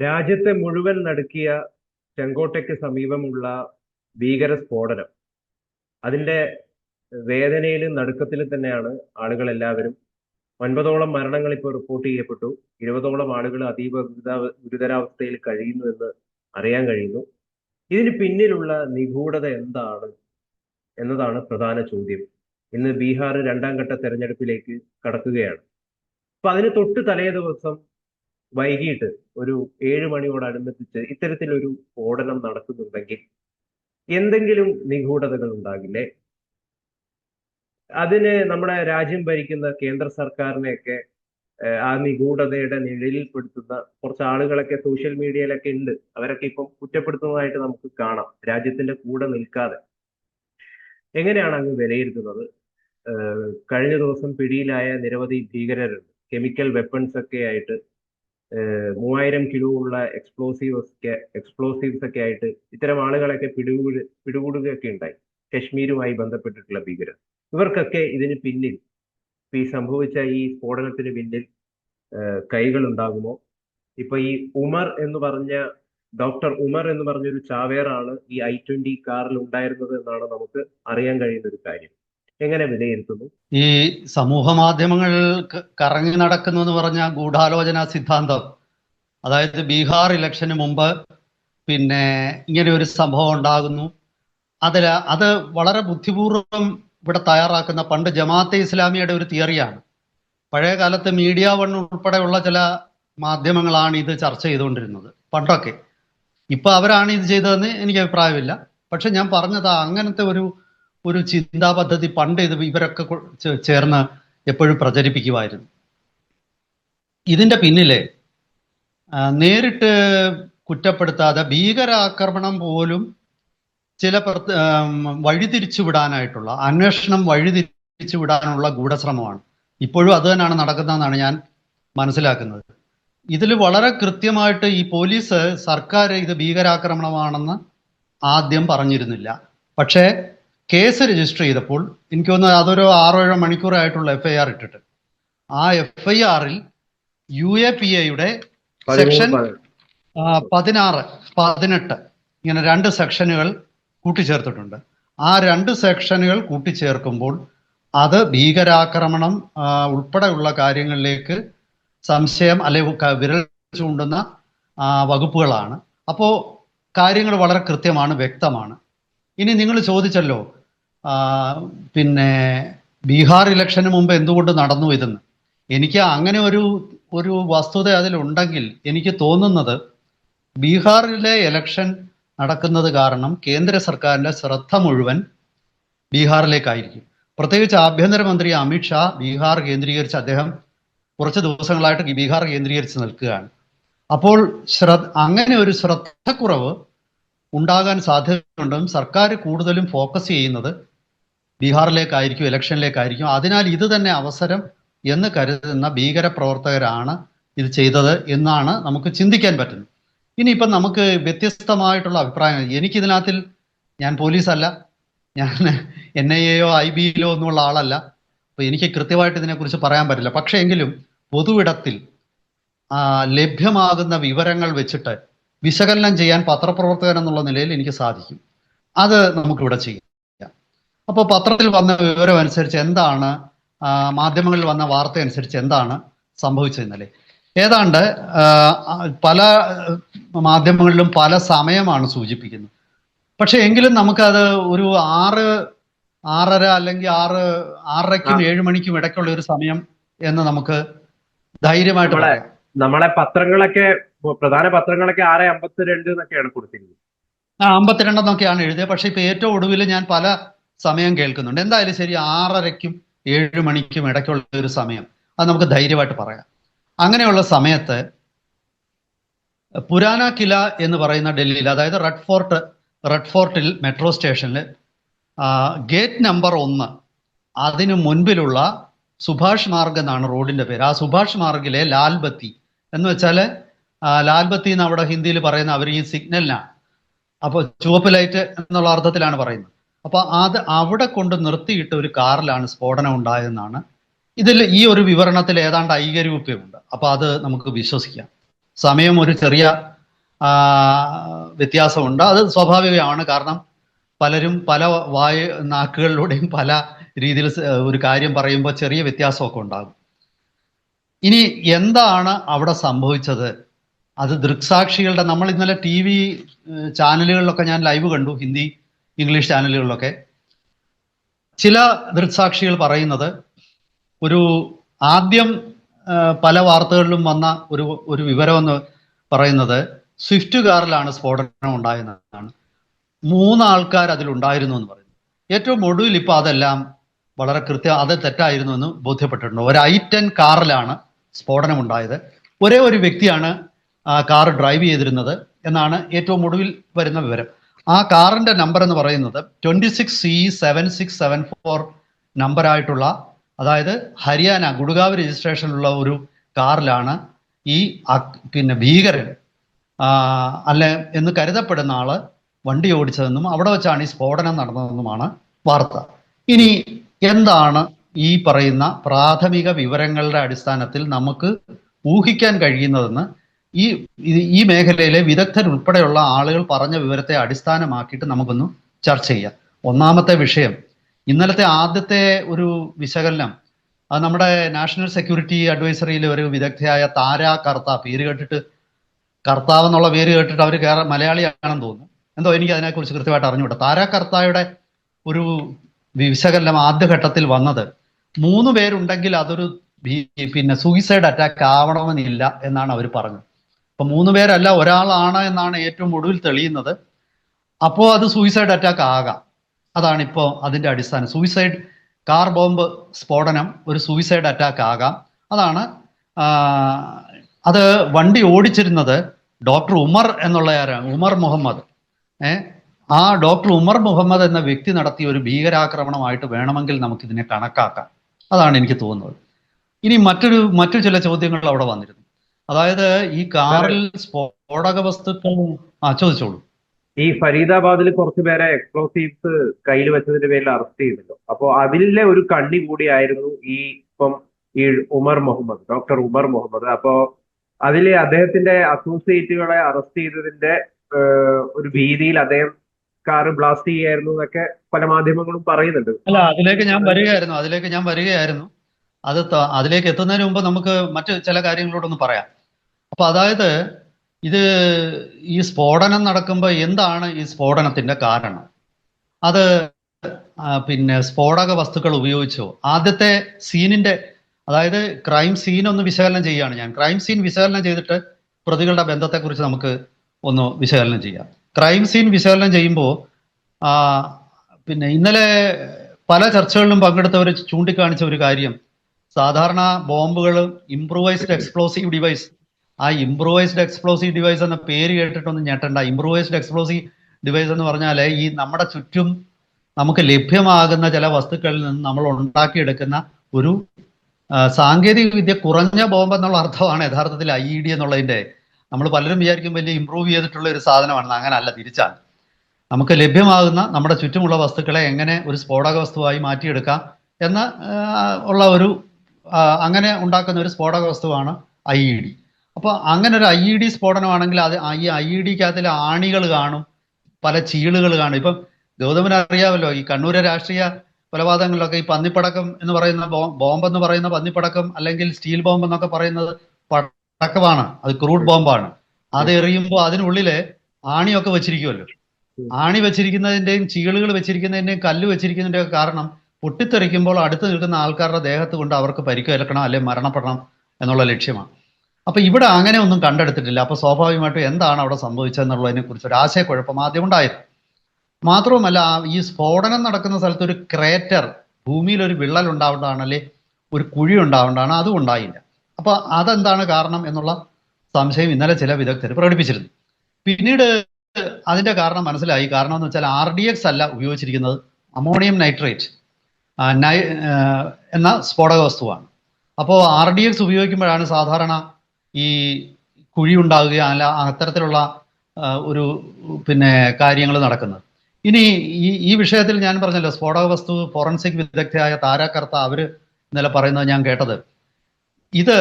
രാജ്യത്തെ മുഴുവൻ നടുക്കിയ ചെങ്കോട്ടയ്ക്ക് സമീപമുള്ള ഭീകര സ്ഫോടനം. അതിന്റെ വേദനയിലും നടുക്കത്തിലും തന്നെയാണ് ആളുകൾ എല്ലാവരും ഒൻപതോളം മരണങ്ങൾ ഇപ്പോൾ റിപ്പോർട്ട് ചെയ്യപ്പെട്ടു. ഇരുപതോളം ആളുകൾ അതീവ ഗുരുതാ- ഗുരുതരാവസ്ഥയിൽ കഴിയുന്നു എന്ന് അറിയാൻ കഴിയുന്നു. ഇതിന് പിന്നിലുള്ള നിഗൂഢത എന്താണ് എന്നതാണ് പ്രധാന ചോദ്യം. ഇന്ന് ബീഹാർ രണ്ടാം ഘട്ട തെരഞ്ഞെടുപ്പിലേക്ക് കടക്കുകയാണ്. അപ്പൊ അതിന് തൊട്ട് തലേ ദിവസം വൈകിട്ട് ഒരു ഏഴ് മണിയോടനുബന്ധിച്ച് ഇത്തരത്തിലൊരു സ്ഫോടനം നടക്കുന്നുണ്ടെങ്കിൽ എന്തെങ്കിലും നിഗൂഢതകൾ ഉണ്ടാകില്ലേ? അതിന് നമ്മുടെ രാജ്യം ഭരിക്കുന്ന കേന്ദ്ര സർക്കാരിനെയൊക്കെ ആ നിഗൂഢതയുടെ നിഴലിൽപ്പെടുത്തുന്ന കുറച്ച് ആളുകളൊക്കെ സോഷ്യൽ മീഡിയയിലൊക്കെ ഉണ്ട്. അവരൊക്കെ ഇപ്പം കുറ്റപ്പെടുത്തുന്നതായിട്ട് നമുക്ക് കാണാം. രാജ്യത്തിന്റെ കൂടെ നിൽക്കാതെ. എങ്ങനെയാണ് അങ്ങ് വിലയിരുത്തുന്നത്? കഴിഞ്ഞ ദിവസം പിടിയിലായ നിരവധി ഭീകരരുണ്ട്. കെമിക്കൽ വെപ്പൺസ് ഒക്കെ ആയിട്ട് മൂവായിരം കിലോ ഉള്ള എക്സ്പ്ലോസീവ്സ് ഒക്കെ എക്സ്പ്ലോസീവ്സ് ഒക്കെ ആയിട്ട് ഇത്തരം ആളുകളൊക്കെ പിടികൂടി പിടികൂടുകയൊക്കെ ഉണ്ടായി. കശ്മീരുമായി ബന്ധപ്പെട്ടിട്ടുള്ള ഭീകരർ. ഇവർക്കൊക്കെ ഇതിന് പിന്നിൽ ഈ സംഭവിച്ച ഈ സ്ഫോടനത്തിന് പിന്നിൽ കൈകൾ ഉണ്ടാകുമോ? ഇപ്പൊ ഈ ഉമർ എന്ന് പറഞ്ഞ ഡോക്ടർ ഉമർ എന്ന് പറഞ്ഞൊരു ചാവേറാണ് ഈ ഐ ട്വന്റി കാറിൽ ഉണ്ടായിരുന്നത് എന്നാണ് നമുക്ക് അറിയാൻ കഴിയുന്ന ഒരു കാര്യം. എങ്ങനെ വിലയിരുത്തുന്നു? ഈ സമൂഹ മാധ്യമങ്ങൾ കറങ്ങി നടക്കുന്നു എന്ന് പറഞ്ഞ ഗൂഢാലോചന സിദ്ധാന്തം. അതായത് ബീഹാർ ഇലക്ഷന് മുമ്പ് പിന്നെ ഇങ്ങനെ ഒരു സംഭവം ഉണ്ടാകുന്നു. അതിൽ അത് വളരെ ബുദ്ധിപൂർവം ഇവിടെ തയ്യാറാക്കുന്ന പണ്ട് ജമാഅത്തെ ഇസ്ലാമിയുടെ ഒരു തിയറിയാണ്. പഴയ കാലത്ത് മീഡിയ വൺ ഉൾപ്പെടെയുള്ള ചില മാധ്യമങ്ങളാണ് ഇത് ചർച്ച ചെയ്തുകൊണ്ടിരുന്നത് പണ്ടൊക്കെ. ഇപ്പൊ അവരാണ് ഇത് ചെയ്തതെന്ന് എനിക്ക് അഭിപ്രായമില്ല. പക്ഷെ ഞാൻ പറഞ്ഞത് അങ്ങനത്തെ ഒരു ഒരു ചിന്താ പദ്ധതി പണ്ട് ഇത് ഇവരൊക്കെ ചേർന്ന് എപ്പോഴും പ്രചരിപ്പിക്കുമായിരുന്നു ഇതിന്റെ പിന്നിലെ നേരിട്ട് കുറ്റപ്പെടുത്താതെ ഭീകരാക്രമണം പോലും ചില വഴിതിരിച്ചുവിടാനായിട്ടുള്ള അന്വേഷണം വഴിതിരിച്ചു വിടാനുള്ള ഗൂഢശ്രമമാണ്. ഇപ്പോഴും അത് തന്നെയാണ് നടക്കുന്നതെന്നാണ് ഞാൻ മനസ്സിലാക്കുന്നത്. ഇതിൽ വളരെ കൃത്യമായിട്ട് ഈ പോലീസ് സർക്കാർ ഇത് ഭീകരാക്രമണമാണെന്ന് ആദ്യം പറഞ്ഞിരുന്നില്ല. പക്ഷേ കേസ് രജിസ്റ്റർ ചെയ്തപ്പോൾ എനിക്ക് തോന്നുന്നത് അതൊരു ആറോ ഏഴോ മണിക്കൂറായിട്ടുള്ള എഫ് ഐ ആർ ഇട്ടിട്ട്. ആ എഫ് ഐ ആറിൽ യു എ പി എയുടെ സെക്ഷൻ പതിനാറ്. പതിനെട്ട് ഇങ്ങനെ രണ്ട് സെക്ഷനുകൾ കൂട്ടിച്ചേർത്തിട്ടുണ്ട്. ആ രണ്ട് സെക്ഷനുകൾ കൂട്ടിച്ചേർക്കുമ്പോൾ അത് ഭീകരാക്രമണം ഉൾപ്പെടെയുള്ള കാര്യങ്ങളിലേക്ക് സംശയം അല്ലെങ്കിൽ വിരൽ ചൂണ്ടുന്ന വകുപ്പുകളാണ്. അപ്പോൾ കാര്യങ്ങൾ വളരെ കൃത്യമാണ് വ്യക്തമാണ്. ഇനി നിങ്ങൾ ചോദിച്ചല്ലോ പിന്നെ ബീഹാർ ഇലക്ഷന് മുമ്പ് എന്തുകൊണ്ട് നടന്നു ഇതെന്ന്? എനിക്ക് അങ്ങനെ ഒരു ഒരു വസ്തുത അതിലുണ്ടെങ്കിൽ എനിക്ക് തോന്നുന്നത് ബീഹാറിലെ ഇലക്ഷൻ നടക്കുന്നത് കാരണം കേന്ദ്ര സർക്കാരിന്റെ ശ്രദ്ധ മുഴുവൻ ബീഹാറിലേക്കായിരിക്കും. പ്രത്യേകിച്ച് ആഭ്യന്തരമന്ത്രി അമിത്ഷാ ബീഹാർ കേന്ദ്രീകരിച്ച് അദ്ദേഹം കുറച്ച് ദിവസങ്ങളായിട്ട് ബീഹാർ കേന്ദ്രീകരിച്ച് നിൽക്കുകയാണ്. അപ്പോൾ ശ്രദ്ധ അങ്ങനെ ഒരു ശ്രദ്ധക്കുറവ് ഉണ്ടാകാൻ സാധ്യതയുണ്ടെന്നും സർക്കാർ കൂടുതലും ഫോക്കസ് ചെയ്യുന്നത് ബീഹാറിലേക്കായിരിക്കും ഇലക്ഷനിലേക്കായിരിക്കും. അതിനാൽ ഇത് തന്നെ അവസരം എന്ന് കരുതുന്ന ഭീകര പ്രവർത്തകരാണ് ഇത് ചെയ്തത് എന്നാണ് നമുക്ക് ചിന്തിക്കാൻ പറ്റുന്നത്. ഇനിയിപ്പം നമുക്ക് വ്യത്യസ്തമായിട്ടുള്ള അഭിപ്രായങ്ങൾ. എനിക്കിതിനകത്തിൽ ഞാൻ പോലീസല്ല. ഞാൻ എൻ ഐ എയോ ഐ ബിയിലോ ഒന്നുമുള്ള ആളല്ല. അപ്പോൾ എനിക്ക് കൃത്യമായിട്ട് ഇതിനെക്കുറിച്ച് പറയാൻ പറ്റില്ല. പക്ഷേ എങ്കിലും പൊതുവിടത്തിൽ ലഭ്യമാകുന്ന വിവരങ്ങൾ വെച്ചിട്ട് വിശകലനം ചെയ്യാൻ പത്രപ്രവർത്തകൻ എന്നുള്ള നിലയിൽ എനിക്ക് സാധിക്കും. അത് നമുക്കിവിടെ ചെയ്യാം. അപ്പോൾ പത്രത്തിൽ വന്ന വിവരം അനുസരിച്ച് എന്താണ് മാധ്യമങ്ങളിൽ വന്ന വാർത്ത അനുസരിച്ച് എന്താണ് സംഭവിച്ചത് ഇന്നലെ? ഏതാണ്ട് പല മാധ്യമങ്ങളിലും പല സമയമാണ് സൂചിപ്പിക്കുന്നത്. പക്ഷെ എങ്കിലും നമുക്കത് ഒരു ആറ് ആറര അല്ലെങ്കിൽ ആറ് ആറരയ്ക്കും ഏഴു മണിക്കും ഇടയ്ക്കുള്ള ഒരു സമയം എന്ന് നമുക്ക് ധൈര്യമായിട്ട് നമ്മളെ പറയാം. നമ്മളെ പത്രങ്ങളൊക്കെ പ്രധാന പത്രങ്ങളൊക്കെ ആറ് അമ്പത്തിരണ്ട് എന്നൊക്കെയാണ് കൊടുത്തിരുന്നത് ആ അമ്പത്തിരണ്ടെന്നൊക്കെയാണ് എഴുതിയത്. പക്ഷെ ഇപ്പൊ ഏറ്റവും ഒടുവിൽ ഞാൻ പല സമയം കേൾക്കുന്നുണ്ട്. എന്തായാലും ശരി ആറരയ്ക്കും ഏഴ് മണിക്കും ഇടയ്ക്കുള്ള ഒരു സമയം. അത് നമുക്ക് ധൈര്യമായിട്ട് പറയാം. അങ്ങനെയുള്ള സമയത്ത് പുരാന കില എന്ന് പറയുന്ന ഡൽഹിയിൽ അതായത് റെഡ് ഫോർട്ട് റെഡ് ഫോർട്ടിൽ മെട്രോ സ്റ്റേഷനിൽ ഗേറ്റ് നമ്പർ ഒന്ന് അതിനു മുൻപിലുള്ള സുഭാഷ് മാർഗ് എന്നാണ് റോഡിന്റെ പേര്. ആ സുഭാഷ് മാർഗിലെ ലാൽ ബത്തി എന്ന് വെച്ചാൽ ലാൽ ബത്തി എന്ന് അവിടെ ഹിന്ദിയിൽ പറയുന്ന അവർ ഈ സിഗ്നലിനാണ്. അപ്പോൾ ചുവപ്പ് ലൈറ്റ് എന്നുള്ള അർത്ഥത്തിലാണ് പറയുന്നത്. അപ്പൊ അത് അവിടെ കൊണ്ട് നിർത്തിയിട്ട് ഒരു കാറിലാണ് സ്ഫോടനം ഉണ്ടായതെന്നാണ്. ഇതിൽ ഈ ഒരു വിവരണത്തിൽ ഏതാണ്ട് ഐകരൂപ്യമുണ്ട്. അപ്പൊ അത് നമുക്ക് വിശ്വസിക്കാം. സമയം ഒരു ചെറിയ വ്യത്യാസമുണ്ട്. അത് സ്വാഭാവികമാണ്. കാരണം പലരും പല വായ നാക്കുകളിലൂടെയും പല രീതിയിൽ ഒരു കാര്യം പറയുമ്പോൾ ചെറിയ വ്യത്യാസമൊക്കെ ഉണ്ടാകും. ഇനി എന്താണ് അവിടെ സംഭവിച്ചത്? അത് ദൃക്സാക്ഷികളുടെ നമ്മൾ ഇന്നലെ ടി വി ചാനലുകളിലൊക്കെ ഞാൻ ലൈവ് കണ്ടു. ഹിന്ദി ഇംഗ്ലീഷ് ചാനലുകളിലൊക്കെ ചില ദൃക്സാക്ഷികൾ പറയുന്നത് ഒരു ആദ്യം പല വാർത്തകളിലും വന്ന ഒരു ഒരു വിവരമെന്ന് പറയുന്നത് സ്വിഫ്റ്റ് കാറിലാണ് സ്ഫോടനം ഉണ്ടായെന്നാണ് മൂന്ന് ആൾക്കാർ അതിലുണ്ടായിരുന്നു എന്ന് പറയുന്നു. ഏറ്റവും ഒടുവിൽ ഇപ്പൊ അതെല്ലാം വളരെ കൃത്യം അത് തെറ്റായിരുന്നു എന്ന് ബോധ്യപ്പെട്ടിട്ടുണ്ട്. ഒരു ഐ ടെൻ കാറിലാണ് സ്ഫോടനം ഉണ്ടായത്. ഒരേ ഒരു വ്യക്തിയാണ് കാർ ഡ്രൈവ് ചെയ്തിരുന്നത് എന്നാണ് ഏറ്റവും ഒടുവിൽ വരുന്ന വിവരം. ആ കാറിന്റെ നമ്പർ എന്ന് പറയുന്നത് twenty six C seven six seven four നമ്പറായിട്ടുള്ള അതായത് ഹരിയാന ഗുഡ്ഗാവ് രജിസ്ട്രേഷനിലുള്ള ഒരു കാറിലാണ് ഈ പിന്നെ ഭീകരൻ അല്ലെ എന്ന് കരുതപ്പെടുന്ന ആൾ വണ്ടി ഓടിച്ചതെന്നും അവിടെ വെച്ചാണ് ഈ സ്ഫോടനം നടന്നതെന്നുമാണ് വാർത്ത. ഇനി എന്താണ് ഈ പറയുന്ന പ്രാഥമിക വിവരങ്ങളുടെ അടിസ്ഥാനത്തിൽ നമുക്ക് ഊഹിക്കാൻ കഴിയുന്നതെന്ന് ഈ ഈ- മേഖലയിലെ വിദഗ്ധരുൾപ്പെടെയുള്ള ആളുകൾ പറഞ്ഞ വിവരത്തെ അടിസ്ഥാനമാക്കിയിട്ട് നമുക്കൊന്ന് ചർച്ച ചെയ്യാം. ഒന്നാമത്തെ വിഷയം ഇന്നലത്തെ ആദ്യത്തെ ഒരു വിശകലനം അത് നമ്മുടെ നാഷണൽ സെക്യൂരിറ്റി അഡ്വൈസറിയിലെ ഒരു വിദഗ്ധയായ താര കർത്ത പേര് കേട്ടിട്ട് കർത്താവ് എന്നുള്ള പേര് കേട്ടിട്ട് അവർ കേരള മലയാളിയാണെന്ന് തോന്നുന്നു. എന്തോ എനിക്ക് അതിനെക്കുറിച്ച് കൃത്യമായിട്ട് അറിഞ്ഞുകൂടാ. താര കർത്തായുടെ ഒരു വിശകലനം ആദ്യഘട്ടത്തിൽ വന്നത് മൂന്ന് പേരുണ്ടെങ്കിൽ അതൊരു പിന്നെ സൂയിസൈഡ് അറ്റാക്ക് ആവണമെന്നില്ല എന്നാണ് അവർ പറഞ്ഞത്. അപ്പൊ മൂന്ന് പേരല്ല ഒരാളാണ് എന്നാണ് ഏറ്റവും ഒടുവിൽ തെളിയുന്നത്. അപ്പോൾ അത് സൂയിസൈഡ് അറ്റാക്ക് ആകാം. അതാണ് ഇപ്പോൾ അതിന്റെ അടിസ്ഥാനം. സൂയിസൈഡ് കാർ ബോംബ് സ്ഫോടനം ഒരു സൂയിസൈഡ് അറ്റാക്ക് ആകാം. അതാണ് അത് വണ്ടി ഓടിച്ചിരുന്നത് ഡോക്ടർ ഉമർ എന്നുള്ള ആരാണ് ഉമർ മുഹമ്മദ്. ഏ ആ ഡോക്ടർ ഉമർ മുഹമ്മദ് എന്ന വ്യക്തി നടത്തിയ ഒരു ഭീകരാക്രമണമായിട്ട് വേണമെങ്കിൽ നമുക്കിതിനെ കണക്കാക്കാം. അതാണ് എനിക്ക് തോന്നുന്നത്. ഇനി മറ്റൊരു മറ്റു ചില ചോദ്യങ്ങൾ അവിടെ വന്നിരുന്നു. അതായത് ഈ കാറിൽ സ്ഫോടക വസ്തുക്കൾ ആ ചോദിച്ചോളൂ. ഈ ഫരീദാബാദിൽ കുറച്ചു പേരെ എക്സ്പ്ലോസീവ്സ് കയ്യിൽ വെച്ചതിന്റെ പേരിൽ അറസ്റ്റ് ചെയ്തല്ലോ അപ്പോ അതിലെ ഒരു കണ്ണി കൂടിയായിരുന്നു ഈ ഇപ്പം ഈ ഉമർ മുഹമ്മദ് ഡോക്ടർ ഉമർ മുഹമ്മദ്. അപ്പോ അതിലെ അദ്ദേഹത്തിന്റെ അസോസിയേറ്റുകളെ അറസ്റ്റ് ചെയ്തതിന്റെ ഒരു ഭീതിയിൽ അദ്ദേഹം കാറ് ബ്ലാസ്റ്റ് ചെയ്യായിരുന്നു എന്നൊക്കെ പല മാധ്യമങ്ങളും പറയുന്നുണ്ട്. അല്ല അതിലേക്ക് ഞാൻ വരികയായിരുന്നു അതിലേക്ക് ഞാൻ വരികയായിരുന്നു. അത് അതിലേക്ക് എത്തുന്നതിന് മുമ്പ് നമുക്ക് മറ്റ് ചില കാര്യങ്ങളോടൊന്ന് പറയാം. അപ്പൊ അതായത് ഇത് ഈ സ്ഫോടനം നടക്കുമ്പോൾ എന്താണ് ഈ സ്ഫോടനത്തിന്റെ കാരണം? അത് പിന്നെ സ്ഫോടക വസ്തുക്കൾ ഉപയോഗിച്ചു? ആദ്യത്തെ സീനിന്റെ അതായത് ക്രൈം സീൻ ഒന്ന് വിശകലനം ചെയ്യുകയാണ് ഞാൻ. ക്രൈം സീൻ വിശകലനം ചെയ്തിട്ട് പ്രതികളുടെ ബന്ധത്തെക്കുറിച്ച് നമുക്ക് ഒന്ന് വിശകലനം ചെയ്യാം. ക്രൈം സീൻ വിശകലനം ചെയ്യുമ്പോൾ പിന്നെ ഇന്നലെ പല ചർച്ചകളിലും പങ്കെടുത്തവർ ചൂണ്ടിക്കാണിച്ച ഒരു കാര്യം സാധാരണ ബോംബുകൾ ഇംപ്രൂവൈസ്ഡ് എക്സ്പ്ലോസീവ് ഡിവൈസ് ആ ഇംപ്രൂവൈസ്ഡ് എക്സ്പ്ലോസീവ് ഡിവൈസ് എന്ന പേര് കേട്ടിട്ടൊന്നും ഞെട്ടണ്ട. ഇംപ്രൂവൈസ്ഡ് എക്സ്പ്ലോസീവ് ഡിവൈസ് എന്ന് പറഞ്ഞാൽ ഈ നമ്മുടെ ചുറ്റും നമുക്ക് ലഭ്യമാകുന്ന ചില വസ്തുക്കളിൽ നിന്ന് നമ്മൾ ഉണ്ടാക്കിയെടുക്കുന്ന ഒരു സാങ്കേതിക വിദ്യ കുറഞ്ഞ ബോംബ് എന്നുള്ള അർത്ഥമാണ് യഥാർത്ഥത്തിൽ ഐ ഇ ഡി എന്നുള്ളതിന്റെ നമ്മൾ പലരും വിചാരിക്കും വലിയ ഇമ്പ്രൂവ് ചെയ്തിട്ടുള്ള ഒരു സാധനമാണെന്ന് അങ്ങനെ അല്ല തിരിച്ചാണ്. നമുക്ക് ലഭ്യമാകുന്ന നമ്മുടെ ചുറ്റുമുള്ള വസ്തുക്കളെ എങ്ങനെ ഒരു സ്ഫോടക വസ്തുവായി മാറ്റിയെടുക്കാം എന്ന ഉള്ള ഒരു അങ്ങനെ ഉണ്ടാക്കുന്ന ഒരു സ്ഫോടക വസ്തുവാണ് ഐ ഇ ഡി. അപ്പോൾ അങ്ങനെ ഒരു ഐ ഇ ഡി സ്ഫോടനമാണെങ്കിൽ അത് ഈ ഐ ഇ ഡിക്കകത്തിൽ ആണികൾ കാണും പല ചീളുകൾ കാണും. ഇപ്പം ഗൗതമന് അറിയാമല്ലോ ഈ കണ്ണൂരെ രാഷ്ട്രീയ കൊലപാതകങ്ങളിലൊക്കെ ഈ പന്നിപ്പടക്കം എന്ന് പറയുന്ന ബോംബ് എന്ന് പറയുന്ന പന്നിപ്പടക്കം അല്ലെങ്കിൽ സ്റ്റീൽ ബോംബ് എന്നൊക്കെ പറയുന്നത് പടക്കമാണ് അത് ക്രൂഡ് ബോംബാണ്. അത് എറിയുമ്പോൾ അതിനുള്ളിൽ ആണിയൊക്കെ വെച്ചിരിക്കുമല്ലോ ആണി വെച്ചിരിക്കുന്നതിന്റെയും ചീളുകൾ വെച്ചിരിക്കുന്നതിന്റെയും കല്ല് വെച്ചിരിക്കുന്നതിന്റെയും കാരണം പൊട്ടിത്തെറിക്കുമ്പോൾ അടുത്ത് നിൽക്കുന്ന ആൾക്കാരുടെ ദേഹത്ത് കൊണ്ട് അവർക്ക് പരിക്കേൽക്കണം അല്ലെങ്കിൽ മരണപ്പെടണം എന്നുള്ള ലക്ഷ്യമാണ്. അപ്പൊ ഇവിടെ അങ്ങനെ ഒന്നും കണ്ടെടുത്തിട്ടില്ല. അപ്പൊ സ്വാഭാവികമായിട്ടും എന്താണ് അവിടെ സംഭവിച്ചതെന്നുള്ളതിനെ കുറിച്ച് ഒരു ആശയക്കുഴപ്പം ആദ്യം ഉണ്ടായത് മാത്രവുമല്ല ഈ സ്ഫോടനം നടക്കുന്ന സ്ഥലത്ത് ഒരു ക്രേറ്റർ ഭൂമിയിൽ ഒരു വിള്ളൽ ഉണ്ടാവേണ്ടതാണ് അല്ലെ ഒരു കുഴി ഉണ്ടാവേണ്ടതാണ് അതും ഉണ്ടായില്ല. അപ്പൊ അതെന്താണ് കാരണം എന്നുള്ള സംശയം ഇന്നലെ ചില വിദഗ്ധർ പ്രകടിപ്പിച്ചിരുന്നു. പിന്നീട് അതിന്റെ കാരണം മനസ്സിലായി. കാരണം എന്ന് വെച്ചാൽ ആർ ഡി എക്സ് അല്ല ഉപയോഗിച്ചിരിക്കുന്നത് അമോണിയം നൈട്രേറ്റ്. എന്ന സ്ഫോടക വസ്തുവാണ് അപ്പോൾ ആർ ഡി എക്സ് ഉപയോഗിക്കുമ്പോഴാണ് സാധാരണ ഈ കുഴി ഉണ്ടാകുക അല്ല അത്തരത്തിലുള്ള ഒരു പിന്നെ കാര്യങ്ങൾ നടക്കുന്നത്. ഇനി ഈ ഈ വിഷയത്തിൽ ഞാൻ പറഞ്ഞല്ലോ സ്ഫോടക വസ്തു ഫോറൻസിക് വിദഗ്ധയായ താരാകർത്ത അവർ ഇന്നലെ പറയുന്നത് ഞാൻ കേട്ടത്. ഇത്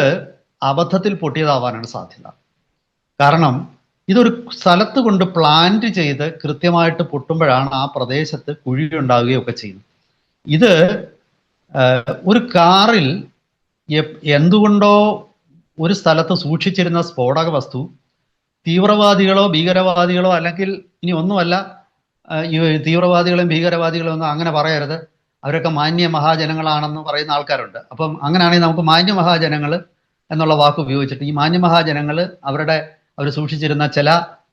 അബദ്ധത്തിൽ പൊട്ടിയതാവാനാണ് സാധ്യത. കാരണം ഇതൊരു സ്ഥലത്ത് കൊണ്ട് പ്ലാന്റ് ചെയ്ത് കൃത്യമായിട്ട് പൊട്ടുമ്പോഴാണ് ആ പ്രദേശത്ത് കുഴി ഉണ്ടാവുകയൊക്കെ ചെയ്യുന്നത്. ഇത് ഒരു കാറിൽ എന്തുകൊണ്ടോ ഒരു സ്ഥലത്ത് സൂക്ഷിച്ചിരുന്ന സ്ഫോടക വസ്തു തീവ്രവാദികളോ ഭീകരവാദികളോ അല്ലെങ്കിൽ ഇനി ഒന്നുമല്ല തീവ്രവാദികളും ഭീകരവാദികളും ഒന്നും അങ്ങനെ പറയരുത്. അവരൊക്കെ മാന്യ മഹാജനങ്ങളാണെന്ന് പറയുന്ന ആൾക്കാരുണ്ട്. അപ്പം അങ്ങനെയാണെങ്കിൽ നമുക്ക് മാന്യ മഹാജനങ്ങൾ എന്നുള്ള വാക്ക് ഉപയോഗിച്ചിട്ട് ഈ മാന്യ മഹാജനങ്ങൾ അവരുടെ അവർ സൂക്ഷിച്ചിരുന്ന ചില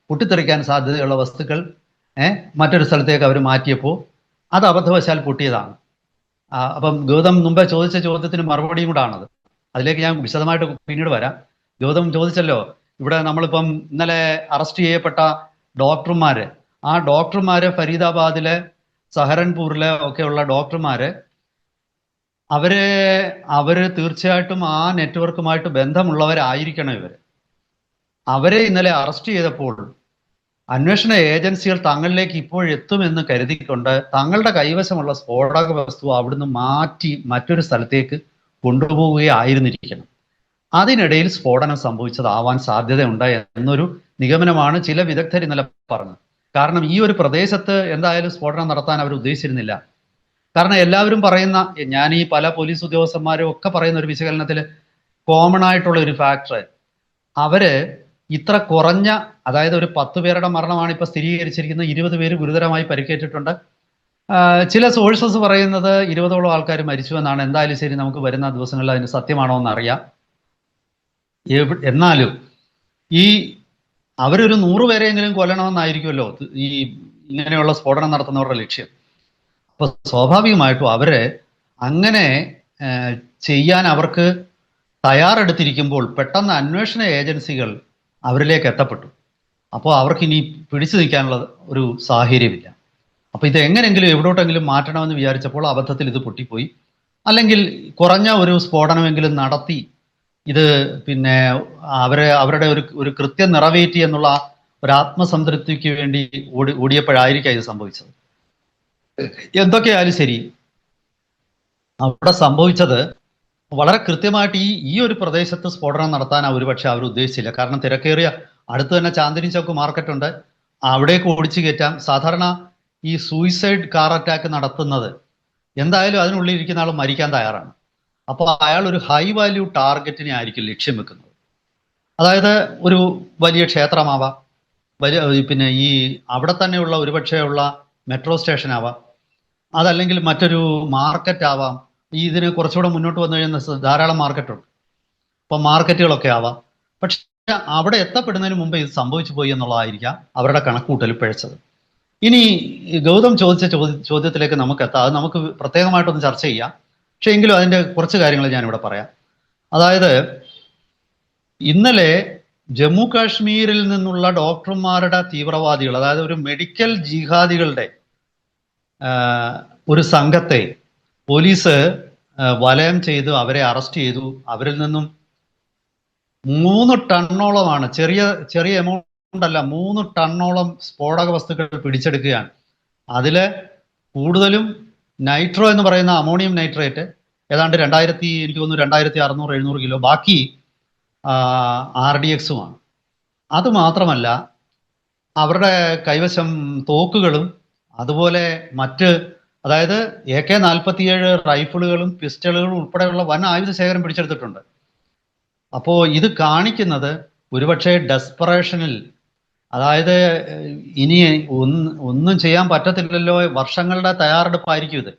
പൊട്ടിത്തെറിക്കാൻ സാധ്യതയുള്ള വസ്തുക്കൾ മറ്റൊരു സ്ഥലത്തേക്ക് അവർ മാറ്റിയപ്പോൾ അത് അബദ്ധവശാൽ പൊട്ടിയതാണ്. അപ്പം ഗൗതം മുമ്പേ ചോദിച്ച ചോദ്യത്തിന് മറുപടിയും കൂടാണത്. അതിലേക്ക് ഞാൻ വിശദമായിട്ട് പിന്നീട് വരാം. ഗൗതം ചോദിച്ചല്ലോ ഇവിടെ നമ്മളിപ്പം ഇന്നലെ അറസ്റ്റ് ചെയ്യപ്പെട്ട ഡോക്ടർമാര് ആ ഡോക്ടർമാര് ഫരീദാബാദിലെ സഹരൻപൂരിലെ ഒക്കെയുള്ള ഡോക്ടർമാര് അവർ അവർ തീർച്ചയായിട്ടും ആ നെറ്റ്വർക്കുമായിട്ട് ബന്ധമുള്ളവരായിരിക്കണം ഇവർ. അവരെ ഇന്നലെ അറസ്റ്റ് ചെയ്തപ്പോൾ അന്വേഷണ ഏജൻസികൾ തങ്ങളിലേക്ക് ഇപ്പോഴെത്തുമെന്ന് കരുതിക്കൊണ്ട് തങ്ങളുടെ കൈവശമുള്ള സ്ഫോടക വസ്തു അവിടുന്ന് മാറ്റി മറ്റൊരു സ്ഥലത്തേക്ക് കൊണ്ടുപോവുകയായിരുന്നിരിക്കണം. അതിനിടയിൽ സ്ഫോടനം സംഭവിച്ചതാവാൻ സാധ്യതയുണ്ട് എന്നൊരു നിഗമനമാണ് ചില വിദഗ്ധർ ഇന്നലെ പറഞ്ഞത്. കാരണം ഈ ഒരു പ്രദേശത്ത് എന്തായാലും സ്ഫോടനം നടത്താൻ അവർ ഉദ്ദേശിച്ചിരുന്നില്ല. കാരണം എല്ലാവരും പറയുന്ന ഞാൻ ഈ പല പോലീസ് ഉദ്യോഗസ്ഥന്മാരും ഒക്കെ പറയുന്ന ഒരു വിശകലനത്തിൽ കോമൺ ആയിട്ടുള്ള ഒരു ഫാക്ടർ അവർ ഇത്ര കുറഞ്ഞ അതായത് ഒരു പത്ത് പേരുടെ മരണമാണ് ഇപ്പോൾ സ്ഥിരീകരിച്ചിരിക്കുന്നത് ഇരുപത് പേര് ഗുരുതരമായി പരിക്കേറ്റിട്ടുണ്ട്. ചില സോഴ്സസ് പറയുന്നത് ഇരുപതോളം ആൾക്കാർ മരിച്ചു എന്നാണ്. എന്തായാലും ശരി നമുക്ക് വരുന്ന ദിവസങ്ങളിൽ അതിന് സത്യമാണോ എന്ന് അറിയാം എവി- എന്നാലും ഈ അവരൊരു നൂറ് പേരെങ്കിലും കൊല്ലണമെന്നായിരിക്കുമല്ലോ ഈ ഇങ്ങനെയുള്ള സ്ഫോടനം നടത്തുന്നവരുടെ ലക്ഷ്യം. അപ്പൊ സ്വാഭാവികമായിട്ടും അവരെ അങ്ങനെ ചെയ്യാൻ അവർക്ക് തയ്യാറെടുത്തിരിക്കുമ്പോൾ പെട്ടെന്ന് അന്വേഷണ ഏജൻസികൾ അവരിലേക്ക് എത്തപ്പെട്ടു. അപ്പോൾ അവർക്ക് ഇനി പിടിച്ചു നിൽക്കാനുള്ള ഒരു സാഹചര്യമില്ല. അപ്പോൾ ഇത് എങ്ങനെയെങ്കിലും എവിടോട്ടെങ്കിലും മാറ്റണമെന്ന് വിചാരിച്ചപ്പോൾ അബദ്ധത്തിൽ ഇത് പൊട്ടിപ്പോയി. അല്ലെങ്കിൽ കുറഞ്ഞ ഒരു സ്ഫോടനമെങ്കിലും നടത്തി ഇത് പിന്നെ അവരെ അവരുടെ ഒരു ഒരു കൃത്യം നിറവേറ്റി എന്നുള്ള ഒരു ആത്മസംതൃപ്തിക്ക് വേണ്ടി ഓടി ഓടിയപ്പോഴായിരിക്കാം ഇത് സംഭവിച്ചത്. എന്തൊക്കെയായാലും ശരി അവിടെ സംഭവിച്ചത് വളരെ കൃത്യമായിട്ട് ഈ ഈ ഒരു പ്രദേശത്ത് സ്ഫോടനം നടത്താൻ ഒരുപക്ഷെ അവർ ഉദ്ദേശിച്ചില്ല. കാരണം തിരക്കേറിയ അടുത്ത് തന്നെ ചാന്ദിനി ചൗക്ക് മാർക്കറ്റ് ഉണ്ട് അവിടേക്ക് ഓടിച്ചു കയറ്റാം. സാധാരണ ഈ സൂയിസൈഡ് കാർ അറ്റാക്ക് നടത്തുന്നത് എന്തായാലും അതിനുള്ളിൽ ഇരിക്കുന്ന ആൾ മരിക്കാൻ തയ്യാറാണ്. അപ്പോൾ അയാൾ ഒരു ഹൈ വാല്യൂ ടാർഗറ്റിനെ ആയിരിക്കും ലക്ഷ്യം വെക്കുന്നത്. അതായത് ഒരു വലിയ ക്ഷേത്രമാവാം. വലിയ പിന്നെ ഈ അവിടെ തന്നെയുള്ള ഒരുപക്ഷെ ഉള്ള മെട്രോ സ്റ്റേഷൻ ആവാം അതല്ലെങ്കിൽ മറ്റൊരു മാർക്കറ്റ് ആവാം ഈ ഇതിന് കുറച്ചുകൂടെ മുന്നോട്ട് വന്നു കഴിയുന്ന ധാരാളം മാർക്കറ്റുണ്ട്. അപ്പം മാർക്കറ്റുകളൊക്കെ ആവാം. പക്ഷെ അവിടെ എത്തപ്പെടുന്നതിന് മുമ്പ് ഇത് സംഭവിച്ചു പോയി എന്നുള്ളതായിരിക്കാം അവരുടെ കണക്കൂട്ടൽ പിഴച്ചത്. ഇനി ഗൗതം ചോദിച്ച ചോദ്യ ചോദ്യത്തിലേക്ക് നമുക്ക് എത്താം. അത് നമുക്ക് പ്രത്യേകമായിട്ടൊന്ന് ചർച്ച ചെയ്യാം. പക്ഷെ എങ്കിലും അതിന്റെ കുറച്ച് കാര്യങ്ങൾ ഞാനിവിടെ പറയാം. അതായത് ഇന്നലെ ജമ്മു കാശ്മീരിൽ നിന്നുള്ള ഡോക്ടർമാരുടെ തീവ്രവാദികൾ അതായത് ഒരു മെഡിക്കൽ ജിഹാദികളുടെ ഒരു സംഘത്തെ പോലീസ് വലയം ചെയ്തു അവരെ അറസ്റ്റ് ചെയ്തു. അവരിൽ നിന്നും മൂന്ന് ടണ്ണോളമാണ് ചെറിയ ചെറിയ എമൗണ്ട് അല്ല മൂന്ന് ടണ്ണോളം സ്ഫോടക വസ്തുക്കൾ പിടിച്ചെടുക്കുകയാണ്. അതിൽ കൂടുതലും നൈട്രോ എന്ന് പറയുന്ന അമോണിയം നൈട്രേറ്റ് ഏതാണ്ട് രണ്ടായിരത്തി എനിക്ക് തോന്നുന്നു രണ്ടായിരത്തി അറുന്നൂറ് എഴുന്നൂറ് കിലോ ബാക്കി ആർ ഡി എക്സുമാണ്. അത് മാത്രമല്ല അവരുടെ കൈവശം തോക്കുകളും അതുപോലെ മറ്റ് അതായത് എ കെ നാൽപ്പത്തിയേഴ് റൈഫിളുകളും പിസ്റ്റളുകളും ഉൾപ്പെടെയുള്ള വൻ ആയുധ ശേഖരം പിടിച്ചെടുത്തിട്ടുണ്ട്. അപ്പോൾ ഇത് കാണിക്കുന്നത് ഒരുപക്ഷെ ഡെസ്പറേഷനിൽ അതായത് ഇനി ഒന്ന് ചെയ്യാൻ പറ്റത്തില്ലല്ലോ വർഷങ്ങളുടെ തയ്യാറെടുപ്പായിരിക്കും ഇത്.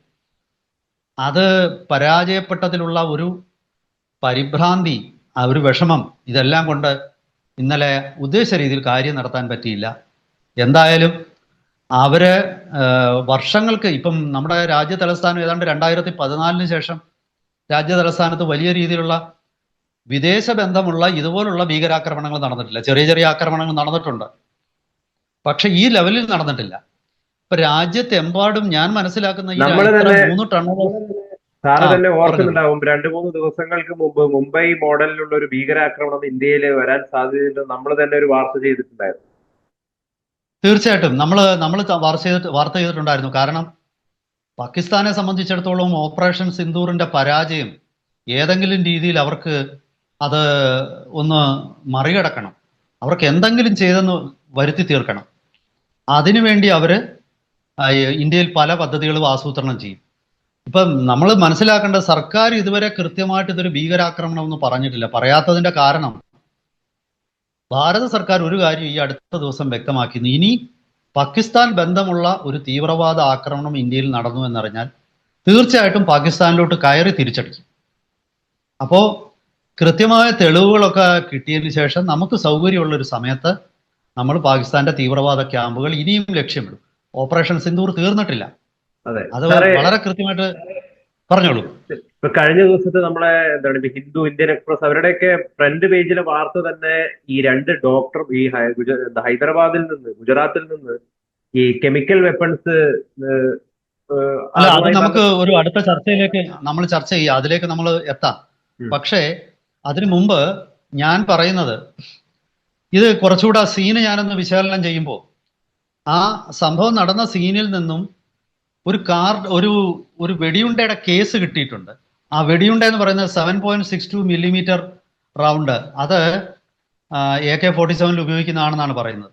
അത് പരാജയപ്പെട്ടതിലുള്ള ഒരു പരിഭ്രാന്തി ആ ഒരു വിഷമം ഇതെല്ലാം കൊണ്ട് ഇന്നലെ ഉദ്ദേശ രീതിയിൽ കാര്യം നടത്താൻ പറ്റിയില്ല. എന്തായാലും അവർ വർഷങ്ങൾക്ക് ഇപ്പം നമ്മുടെ രാജ്യ തലസ്ഥാനം ഏതാണ്ട് രണ്ടായിരത്തി പതിനാലിന് ശേഷം രാജ്യ തലസ്ഥാനത്ത് വലിയ രീതിയിലുള്ള വിദേശ ബന്ധമുള്ള ഇതുപോലുള്ള ഭീകരാക്രമണങ്ങൾ നടന്നിട്ടില്ല. ചെറിയ ചെറിയ ആക്രമണങ്ങൾ നടന്നിട്ടുണ്ട്. പക്ഷെ ഈ ലെവലിൽ നടന്നിട്ടില്ല. ഇപ്പൊ രാജ്യത്തെമ്പാടും ഞാൻ മനസ്സിലാക്കുന്ന ഈ മൂന്ന് ടണ്ണോളം സാറ് ആ, തന്നെ ഓർക്കുന്നുണ്ടാവും. രണ്ടു മൂന്ന് ദിവസങ്ങൾക്ക് മുമ്പ് മുംബൈ മോഡലിലുള്ള ഒരു ഭീകരാക്രമണം ഇന്ത്യയിൽ വരാൻ സാധ്യതയുണ്ട് നമ്മൾ തന്നെ ഒരു വാർത്ത ചെയ്തിട്ടുണ്ടായിരുന്നു. തീർച്ചയായിട്ടും. നമ്മൾ നമ്മൾ വാർത്ത ചെയ്തിട്ട് വാർത്ത ചെയ്തിട്ടുണ്ടായിരുന്നു. കാരണം പാകിസ്ഥാനെ സംബന്ധിച്ചിടത്തോളം ഓപ്പറേഷൻ സിന്ദൂറിന്റെ പരാജയം ഏതെങ്കിലും രീതിയിൽ അവർക്ക് അത് ഒന്ന് മറികടക്കണം. അവർക്ക് എന്തെങ്കിലും ചെയ്തെന്ന് വരുത്തി തീർക്കണം. അതിനുവേണ്ടി അവർ ഇന്ത്യയിൽ പല പദ്ധതികളും ആസൂത്രണം ചെയ്യും. ഇപ്പം നമ്മൾ മനസ്സിലാക്കേണ്ട സർക്കാർ ഇതുവരെ കൃത്യമായിട്ട് ഇതൊരു ഭീകരാക്രമണം എന്ന് പറഞ്ഞിട്ടില്ല. പറയാത്തതിന്റെ കാരണം ഭാരത സർക്കാർ ഒരു കാര്യം ഈ അടുത്ത ദിവസം വ്യക്തമാക്കുന്നു ഇനി പാകിസ്ഥാൻ ബന്ധമുള്ള ഒരു തീവ്രവാദ ആക്രമണം ഇന്ത്യയിൽ നടന്നു എന്നറിഞ്ഞാൽ തീർച്ചയായിട്ടും പാകിസ്ഥാനിലോട്ട് കയറി തിരിച്ചടിക്കും. അപ്പോൾ കൃത്യമായ തെളിവുകളൊക്കെ കിട്ടിയതിന് ശേഷം നമുക്ക് സൗകര്യമുള്ള ഒരു സമയത്ത് നമ്മൾ പാകിസ്ഥാന്റെ തീവ്രവാദ ക്യാമ്പുകൾ ഇനിയും ലക്ഷ്യമിടും. ഓപ്പറേഷൻ സിന്ദൂർ തീർന്നിട്ടില്ല. അതെ. അത് വളരെ കൃത്യമായിട്ട് പറഞ്ഞോളൂ. ഇപ്പൊ കഴിഞ്ഞ ദിവസത്തെ നമ്മളെ എന്താണ് ഇപ്പൊ ഹിന്ദു ഇന്ത്യൻ എക്സ്പ്രസ് അവരുടെയൊക്കെ ഫ്രണ്ട് പേജിലെ വാർത്ത തന്നെ ഈ രണ്ട് ഡോക്ടർ ഈ ഹൈദരാബാദിൽ നിന്ന് ഗുജറാത്തിൽ നിന്ന് ഈ കെമിക്കൽ വെപ്പൺസ് അല്ല അത് നമുക്ക് ഒരു അടുത്ത ചർച്ചയിലേക്ക് നമ്മൾ ചർച്ച ചെയ്യാം. അതിലേക്ക് നമ്മൾ എത്താം. പക്ഷേ അതിനു മുമ്പ് ഞാൻ പറയുന്നത് ഇത് കുറച്ചുകൂടെ സീന് ഞാനൊന്ന് വിശകലനം ചെയ്യുമ്പോൾ ആ സംഭവം നടന്ന സീനിൽ നിന്നും ഒരു കാർ ഒരു ഒരു വെടിയുണ്ടയുടെ കേസ് കിട്ടിയിട്ടുണ്ട്. ആ വെടിയുണ്ട എന്ന് പറയുന്നത് seven point six two millimetre round അത് എ കെ ഫോർട്ടി സെവനിൽ ഉപയോഗിക്കുന്നതാണെന്നാണ് പറയുന്നത്.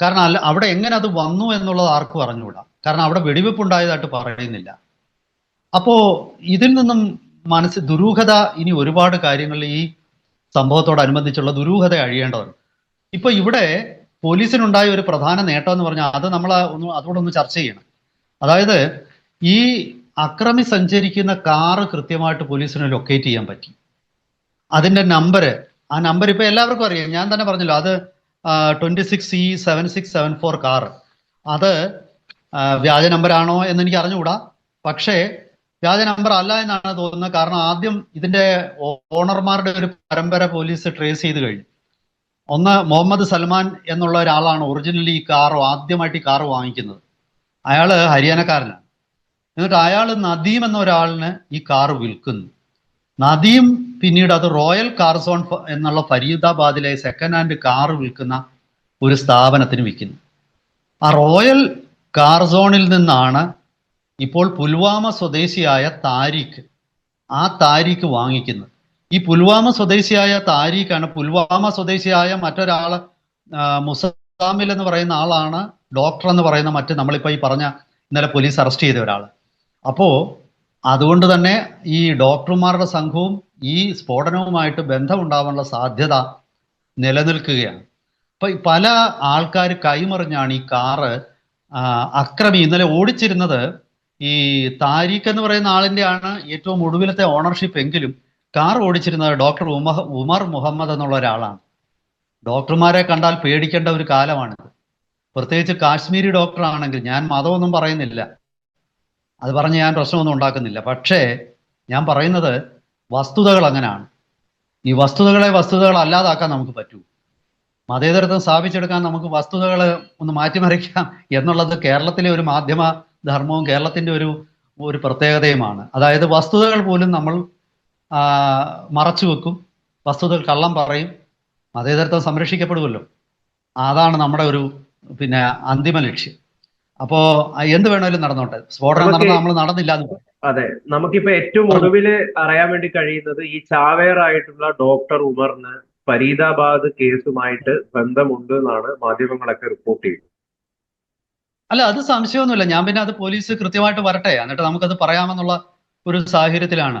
കാരണം അല്ല അവിടെ എങ്ങനെ അത് വന്നു എന്നുള്ളത് ആർക്കും അറിഞ്ഞുകൂടാ. കാരണം അവിടെ വെടിവെപ്പ് ഉണ്ടായതായിട്ട് പറയുന്നില്ല. അപ്പോ ഇതിൽ നിന്നും മനസ്സ് ദുരൂഹത ഇനി ഒരുപാട് കാര്യങ്ങൾ ഈ സംഭവത്തോടനുബന്ധിച്ചുള്ള ദുരൂഹത അഴിയേണ്ടതുണ്ട്. ഇപ്പൊ ഇവിടെ പോലീസിനുണ്ടായ ഒരു പ്രധാന നേട്ടം എന്ന് പറഞ്ഞാൽ അത് നമ്മൾ ഒന്ന് അതുകൂടെ ഒന്ന് ചർച്ച ചെയ്യണം. അതായത് ഈ അക്രമി സഞ്ചരിക്കുന്ന കാറ് കൃത്യമായിട്ട് പോലീസിന് ലൊക്കേറ്റ് ചെയ്യാൻ പറ്റി. അതിന്റെ നമ്പർ ആ നമ്പർ ഇപ്പൊ എല്ലാവർക്കും അറിയാം. ഞാൻ തന്നെ പറഞ്ഞല്ലോ അത് twenty six E seven six seven four car അത് വ്യാജ നമ്പറാണോ എന്ന് എനിക്ക് അറിഞ്ഞുകൂടാ. പക്ഷേ വ്യാജ നമ്പർ അല്ല എന്നാണ് തോന്നുന്നത്. കാരണം ആദ്യം ഇതിന്റെ ഓണർമാരുടെ ഒരു പരമ്പര പോലീസ് ട്രേസ് ചെയ്ത് കഴിഞ്ഞു. ഒന്ന് മുഹമ്മദ് സൽമാൻ എന്നുള്ള ഒരാളാണ് ഒറിജിനലി ഈ കാർ ആദ്യമായിട്ട് ഈ കാർ വാങ്ങിക്കുന്നത്. അയാൾ ഹരിയാനക്കാരനാണ്. എന്നിട്ട് അയാൾ നദീം എന്ന ഒരാളിന് ഈ കാർ വിൽക്കുന്നു. നദീം പിന്നീട് അത് റോയൽ കാർസോൺ എന്നുള്ള ഫരീദാബാദിലെ സെക്കൻഡ് ഹാൻഡ് കാർ വിൽക്കുന്ന ഒരു സ്ഥാപനത്തിന് വിൽക്കുന്നു. ആ റോയൽ കാർസോണിൽ നിന്നാണ് ഇപ്പോൾ പുൽവാമ സ്വദേശിയായ താരിഖ് ആ താരിഖ് വാങ്ങിക്കുന്നത്. ഈ പുൽവാമ സ്വദേശിയായ താരിഖാണ് പുൽവാമ സ്വദേശിയായ മറ്റൊരാൾ ആ, മുസാമിൽ എന്ന് പറയുന്ന ആളാണ് ഡോക്ടർ എന്ന് പറയുന്ന മറ്റ് നമ്മളിപ്പോൾ ഈ പറഞ്ഞ ഇന്നലെ പോലീസ് അറസ്റ്റ് ചെയ്ത ഒരാൾ അപ്പോൾ അതുകൊണ്ട് തന്നെ ഈ ഡോക്ടർമാരുടെ സംഘവും ഈ സ്ഫോടനവുമായിട്ട് ബന്ധമുണ്ടാവാനുള്ള സാധ്യത നിലനിൽക്കുകയാണ്. അപ്പൊ പല ആൾക്കാർ കൈമറിഞ്ഞാണ് ഈ കാറ് അക്രമി ഇന്നലെ ഓടിച്ചിരുന്നത് ഈ താരിഖ് എന്ന് പറയുന്ന ആളിന്റെ ആണ് ഏറ്റവും ഒടുവിലത്തെ ഓണർഷിപ്പ് എങ്കിലും കാർ ഓടിച്ചിരുന്നത് ഡോക്ടർ ഉമർ ഉമർ മുഹമ്മദ് എന്നുള്ള ഒരാളാണ്. ഡോക്ടർമാരെ കണ്ടാൽ പേടിക്കേണ്ട ഒരു കാലമാണിത്. പ്രത്യേകിച്ച് കാശ്മീരി ഡോക്ടർ ആണെങ്കിൽ ഞാൻ മതമൊന്നും പറയുന്നില്ല. അത് പറഞ്ഞ് ഞാൻ പ്രശ്നമൊന്നും ഉണ്ടാക്കുന്നില്ല. പക്ഷേ ഞാൻ പറയുന്നത് വസ്തുതകൾ അങ്ങനെയാണ്. ഈ വസ്തുതകളെ വസ്തുതകൾ അല്ലാതാക്കാൻ നമുക്ക് പറ്റൂ. മതേതരത്വം സ്ഥാപിച്ചെടുക്കാൻ നമുക്ക് വസ്തുതകൾ ഒന്ന് മാറ്റിമറിക്കാം എന്നുള്ളത് കേരളത്തിലെ ഒരു മാധ്യമ ധർമ്മവും കേരളത്തിന്റെ ഒരു ഒരു പ്രത്യേകതയുമാണ്. അതായത് വസ്തുതകൾ പോലും നമ്മൾ മറച്ചു വെക്കും. വസ്തുതകൾ കള്ളം പറയും. മതേതരത്വം സംരക്ഷിക്കപ്പെടുമല്ലോ. അതാണ് നമ്മുടെ ഒരു പിന്നെ അന്തിമ ലക്ഷ്യം. അപ്പോ എന്ത് വേണമെങ്കിലും നടന്നോട്ടെ. സ്ഫോടനം നടന്നാൽ നടന്ന നമ്മൾ നടന്നില്ല. അതെ. നമുക്കിപ്പോ ഏറ്റവും ഒടുവിൽ അറിയാൻ വേണ്ടി കഴിയുന്നത് ഈ ചാവേർ ആയിട്ടുള്ള ഡോക്ടർ ഉമറിന് ഫരീദാബാദ് കേസുമായിട്ട് ബന്ധമുണ്ട് എന്നാണ് മാധ്യമങ്ങളൊക്കെ റിപ്പോർട്ട് ചെയ്തത് അല്ല അത് സംശയമൊന്നുമില്ല. ഞാൻ പിന്നെ അത് പോലീസ് കൃത്യമായിട്ട് വരട്ടെ. എന്നിട്ട് നമുക്കത് പറയാമെന്നുള്ള ഒരു സാഹചര്യത്തിലാണ്.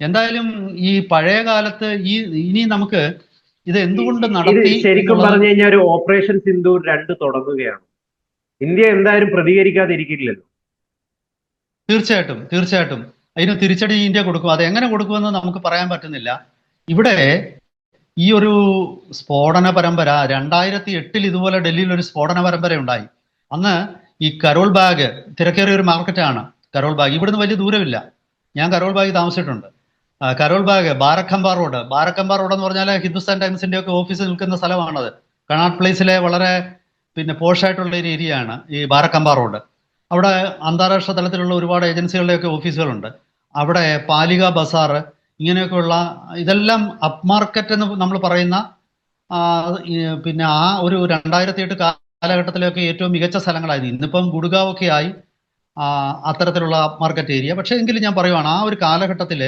എന്തായാലും ഈ പഴയ കാലത്ത് ഈ ഇനി നമുക്ക് ഇത് എന്തുകൊണ്ട് നടത്തി ശരിക്കും പറഞ്ഞു കഴിഞ്ഞാൽ ഒരു ഓപ്പറേഷൻ സിന്ദൂർ രണ്ട് തുടങ്ങുകയാണ്. ഇന്ത്യ എന്തായാലും പ്രതികരിക്കാതിരിക്കില്ലല്ലോ. തീർച്ചയായിട്ടും തീർച്ചയായിട്ടും. അതിന് തിരിച്ചടി ഇന്ത്യ കൊടുക്കും. അത് എങ്ങനെ കൊടുക്കുമെന്ന് നമുക്ക് പറയാൻ പറ്റുന്നില്ല. ഇവിടെ ഈ ഒരു സ്ഫോടന പരമ്പര രണ്ടായിരത്തി എട്ടിൽ ഇതുപോലെ ഡൽഹിയിൽ ഒരു സ്ഫോടന പരമ്പര ഉണ്ടായി. അന്ന് ഈ കരോൾ ബാഗ് തിരക്കേറിയ ഒരു മാർക്കറ്റാണ് കരോൾ ബാഗ് ഇവിടുന്ന് വലിയ ദൂരമില്ല. ഞാൻ കരോൾ ബാഗ് താമസിച്ചിട്ടുണ്ട്. കരോൾ ബാഗ് ബാരക്കമ്പ റോഡ്. ബാരക്കമ്പ റോഡ് എന്ന് പറഞ്ഞാൽ ഹിന്ദുസ്ഥാൻ ടൈംസിന്റെ ഒക്കെ ഓഫീസ് നിൽക്കുന്ന സ്ഥലമാണത്. കണാട്ട് പ്ലേസിലെ വളരെ പിന്നെ പോഷായിട്ടുള്ള ഒരു ഏരിയയാണ് ഈ ബാരക്കമ്പ റോഡ്. അവിടെ അന്താരാഷ്ട്ര തലത്തിലുള്ള ഒരുപാട് ഏജൻസികളുടെയൊക്കെ ഓഫീസുകളുണ്ട്. അവിടെ പാലിക ബസാർ ഇങ്ങനെയൊക്കെയുള്ള ഇതെല്ലാം അപ് മാർക്കറ്റ് എന്ന് നമ്മൾ പറയുന്ന പിന്നെ ആ ഒരു രണ്ടായിരത്തി എട്ട് കാലഘട്ടത്തിലൊക്കെ ഏറ്റവും മികച്ച സ്ഥലങ്ങളായിരുന്നു ഇന്നിപ്പം ഗുഡ്ഗാവൊക്കെ ആയി ആ, അത്തരത്തിലുള്ള അപ് മാർക്കറ്റ് ഏരിയ. പക്ഷേ എങ്കിലും ഞാൻ പറയുവാണ് ആ ഒരു കാലഘട്ടത്തിൽ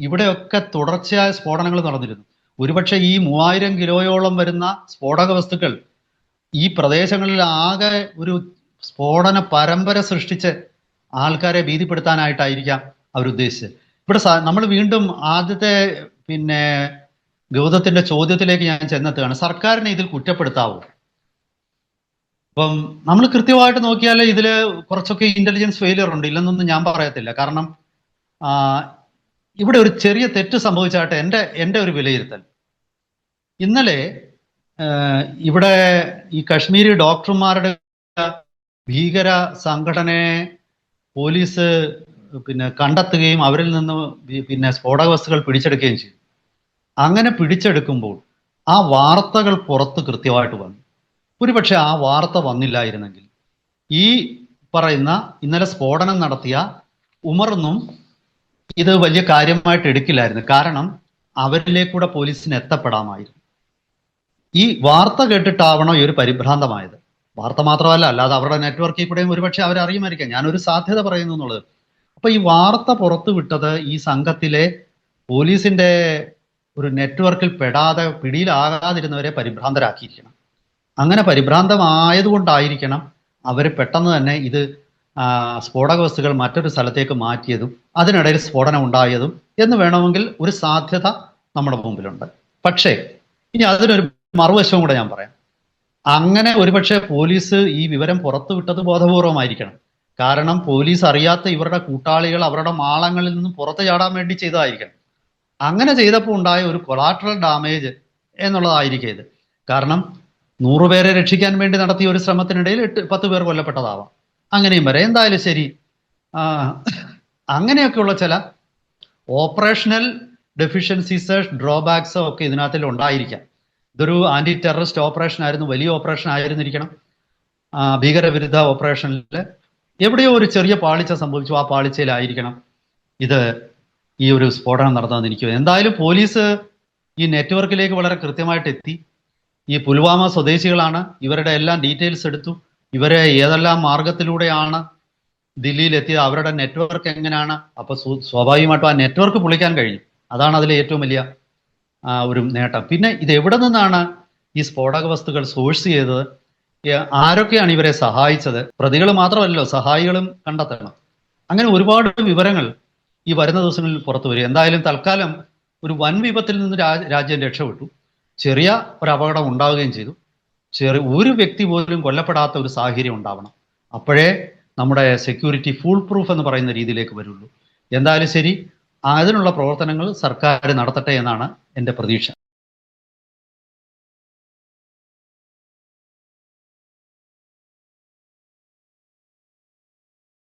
ഇവിടെയൊക്കെ തുടർച്ചയായ സ്ഫോടനങ്ങൾ നടന്നിരുന്നു. ഒരുപക്ഷെ ഈ മൂവായിരം കിലോയോളം വരുന്ന സ്ഫോടക വസ്തുക്കൾ ഈ പ്രദേശങ്ങളിൽ ആകെ ഒരു സ്ഫോടന പരമ്പര സൃഷ്ടിച്ച് ആൾക്കാരെ ഭീതിപ്പെടുത്താനായിട്ടായിരിക്കാം അവരുദ്ദേശിച്ചത്. ഇവിടെ നമ്മൾ വീണ്ടും ആദ്യത്തെ പിന്നെ ഗൗതത്തിന്റെ ചോദ്യത്തിലേക്ക് ഞാൻ ചെന്നെത്തുകയാണ്. സർക്കാരിനെ ഇതിൽ കുറ്റപ്പെടുത്താവോ? അപ്പം നമ്മൾ കൃത്യമായിട്ട് നോക്കിയാൽ ഇതിൽ കുറച്ചൊക്കെ ഇന്റലിജൻസ് ഫെയിലിയർ ഉണ്ട്. ഇല്ലെന്നൊന്നും ഞാൻ പറയത്തില്ല. കാരണം ഇവിടെ ഒരു ചെറിയ തെറ്റ് സംഭവിച്ചാട്ടെ എന്റെ എന്റെ ഒരു വിലയിരുത്തൽ. ഇന്നലെ ഇവിടെ ഈ കശ്മീരി ഡോക്ടർമാരുടെ ഭീകര സംഘടനയെ പോലീസ് പിന്നെ കണ്ടെത്തുകയും അവരിൽ നിന്ന് പിന്നെ സ്ഫോടക വസ്തുക്കൾ പിടിച്ചെടുക്കുകയും ചെയ്തു. അങ്ങനെ പിടിച്ചെടുക്കുമ്പോൾ ആ വാർത്തകൾ പുറത്ത് കൃത്യമായിട്ട് വന്നു. ഒരുപക്ഷെ ആ വാർത്ത വന്നില്ലായിരുന്നെങ്കിൽ ഈ പറയുന്ന ഇന്നലെ സ്ഫോടനം നടത്തിയ ഉമറൊന്നും ഇത് വലിയ കാര്യമായിട്ട് എടുക്കില്ലായിരുന്നു. കാരണം അവരിലേക്കൂടെ പോലീസിന് എത്തപ്പെടാമായിരുന്നു. ഈ വാർത്ത കേട്ടിട്ടാവണം ഈ ഒരു പരിഭ്രാന്തമായത്? വാർത്ത മാത്രമല്ല അല്ലാതെ അവരുടെ നെറ്റ്വർക്കിൽ കൂടെയും ഒരുപക്ഷെ അവർ അറിയുമായിരിക്കാം. ഞാനൊരു സാധ്യത പറയുന്നു എന്നുള്ളത്. അപ്പൊ ഈ വാർത്ത പുറത്തു വിട്ടത് ഈ സംഘത്തിലെ പോലീസിന്റെ ഒരു നെറ്റ്വർക്കിൽ പെടാതെ പിടിയിലാകാതിരുന്നവരെ പരിഭ്രാന്തരാക്കിയിരിക്കണം. അങ്ങനെ പരിഭ്രാന്തമായതുകൊണ്ടായിരിക്കണം അവർ പെട്ടെന്ന് തന്നെ ഇത് സ്ഫോടക വസ്തുക്കൾ മറ്റൊരു സ്ഥലത്തേക്ക് മാറ്റിയതും അതിനിടയിൽ സ്ഫോടനം ഉണ്ടായതും എന്ന് വേണമെങ്കിൽ ഒരു സാധ്യത നമ്മുടെ മുമ്പിലുണ്ട്. പക്ഷേ ഇനി അതിനൊരു മറുവശവും കൂടെ ഞാൻ പറയാം. അങ്ങനെ ഒരുപക്ഷെ പോലീസ് ഈ വിവരം പുറത്തുവിട്ടത് ബോധപൂർവമായിരിക്കണം. കാരണം പോലീസ് അറിയാത്ത ഇവരുടെ കൂട്ടാളികൾ അവരുടെ മാളങ്ങളിൽ നിന്നും പുറത്തു ചാടാൻ വേണ്ടി ചെയ്തതായിരിക്കണം. അങ്ങനെ ചെയ്തപ്പോൾ ഉണ്ടായ ഒരു കൊളാട്രൽ ഡാമേജ് എന്നുള്ളതായിരിക്കും ഇത്. കാരണം നൂറുപേരെ രക്ഷിക്കാൻ വേണ്ടി നടത്തിയ ഒരു ശ്രമത്തിനിടയിൽ എട്ട് പത്ത് പേർ കൊല്ലപ്പെട്ടതാവാം. അങ്ങനെയും വരെ എന്തായാലും ശരി. അങ്ങനെയൊക്കെയുള്ള ചില ഓപ്പറേഷണൽ ഡെഫിഷ്യൻസീസ് ഡ്രോബാക്സോ ഒക്കെ ഇതിനകത്തിൽ ഉണ്ടായിരിക്കാം. ഇതൊരു ആന്റി ടെററിസ്റ്റ് ഓപ്പറേഷൻ ആയിരുന്നു. വലിയ ഓപ്പറേഷൻ ആയിരുന്നിരിക്കണം. ഭീകരവിരുദ്ധ ഓപ്പറേഷനിൽ എവിടെയോ ഒരു ചെറിയ പാളിച്ച സംഭവിച്ചു. ആ പാളിച്ചയിലായിരിക്കണം ഇത് ഈ ഒരു സ്ഫോടനം നടന്നതെന്ന് എനിക്ക് എന്തായാലും പോലീസ് ഈ നെറ്റ്വർക്കിലേക്ക് വളരെ കൃത്യമായിട്ട് എത്തി. ഈ പുൽവാമ സ്വദേശികളാണ്. ഇവരുടെ എല്ലാം ഡീറ്റെയിൽസ് എടുത്തു. ഇവരെ ഏതെല്ലാം മാർഗത്തിലൂടെയാണ് ദില്ലിയിൽ എത്തിയത് അവരുടെ നെറ്റ്വർക്ക് എങ്ങനെയാണ്? അപ്പൊ സ്വ- സ്വാഭാവികമായിട്ടും ആ നെറ്റ്വർക്ക് പൊളിക്കാൻ കഴിഞ്ഞു. അതാണ് അതിലെ ഏറ്റവും വലിയ ഒരു നേട്ടം. പിന്നെ ഇത് എവിടെ നിന്നാണ് ഈ സ്ഫോടക വസ്തുക്കൾ സോഴ്സ് ചെയ്തത്? ആരൊക്കെയാണ് ഇവരെ സഹായിച്ചത്? പ്രതികൾ മാത്രമല്ലല്ലോ സഹായികളും കണ്ടെത്തണം. അങ്ങനെ ഒരുപാട് വിവരങ്ങൾ ഈ വരുന്ന ദിവസങ്ങളിൽ പുറത്തു വരും. എന്തായാലും തൽക്കാലം ഒരു വൻ വിപത്തിൽ നിന്ന് രാജ്യം രക്ഷപ്പെട്ടു. ചെറിയ ഒരു അപകടം ഉണ്ടാവുകയും ചെയ്തു. ചെറിയ ഒരു വ്യക്തി പോലും കൊല്ലപ്പെടാത്ത ഒരു സാഹചര്യം ഉണ്ടാവണം. അപ്പോഴേ നമ്മുടെ സെക്യൂരിറ്റി ഫുൾ പ്രൂഫ് എന്ന് പറയുന്ന രീതിയിലേക്ക് വരുള്ളൂ. എന്തായാലും ശരി അതിനുള്ള പ്രവർത്തനങ്ങൾ സർക്കാർ നടത്തട്ടെ എന്നാണ് എന്റെ പ്രതീക്ഷ.